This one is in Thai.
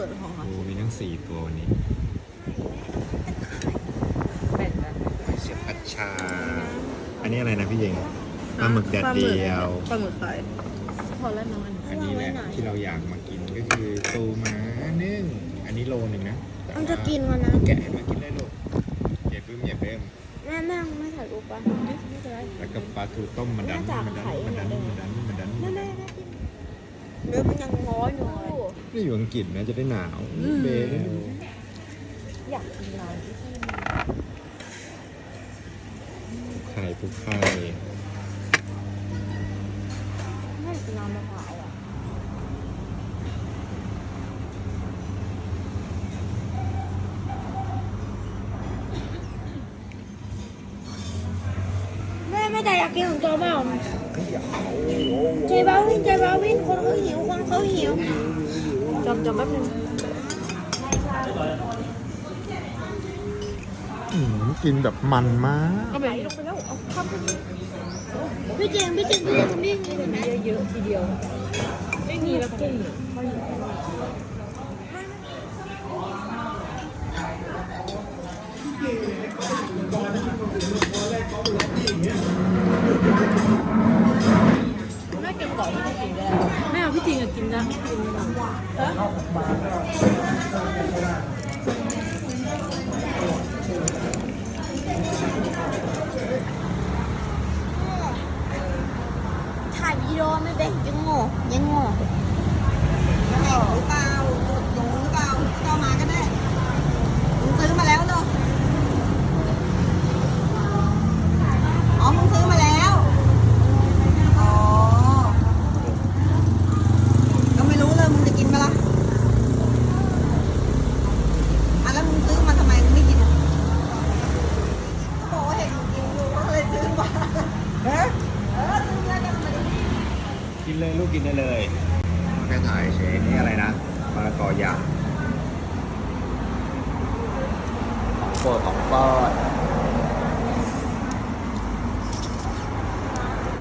ปิดของเขาโอ้มีทั้งสี่ตัววันนี้เป็นแบบเสียบผัดชา อันนี้อะไรนะพี่เยงปลาหมึกแดดเดียว ปลาหมึกไข่พอแล้วน้องอันอันนี้แหละที่เราอยากมากินก็คือตูม้านึ่ง อันนี้โลหนึ่งนะแต่มันว่าจะกินวันนะแกะให้มากินได้ลูกอย่าเพิ่มอย่าเพิ่มแม่แม่ไม่ถ่ายรูปปะไม่เป็นไรแล้วก็ปลาทูต้มมันดันมันดันมันดันมันดันมันดันแม่แม่แม่กินเนื้อมันยังง้อยอยู่ เลยนี่อยู่อังกฤษนะจะได้หนาวเบนอยากกินร้านที่ขาไข่ปูไข่แม่กินน้ำมะพร้าวอะแม่ไม่ได้อยากกินของตัวเปล่าเจบาวินเจบาวินคนเขาหิวคนเขาหิว จำจำแป๊บนึงอืมกินแบบมันมาก ก็แบบลงไปแล้วเอาข้ามไปพี่เจมส์พี่เจมส์พี่เจมส์พี่เจมส์มีเยอะๆทีเดียวไม่มีแล้วกุ้ง ไม่ได้กินได้แม่เอาพี่จริงอะกินนะกินนะถ่ายวิดีโอไม่เป็นยังโง่ยังโง่ แข่งหรือเปล่าหนูหรือเปล่าเจ้ามาก็ได้มึงซื้อมาแล้วเนอะอ๋อ มึงซื้อมาแล้ว อ๋อ ก็ไม่รู้เลยมึงจะกินไหมล่ะอะแล้วมึงซื้อมาทำไมมึงไม่กินอะโอ้เห็นมึงกินกูก็เลยซื้อมาเออเออซื้อมาแล้วก็มาดิ กิน เลยลูกกินได้เลยแค่ถ่ายเฉยนี่อะไรนะมะละกอยาของโปรดของโปรด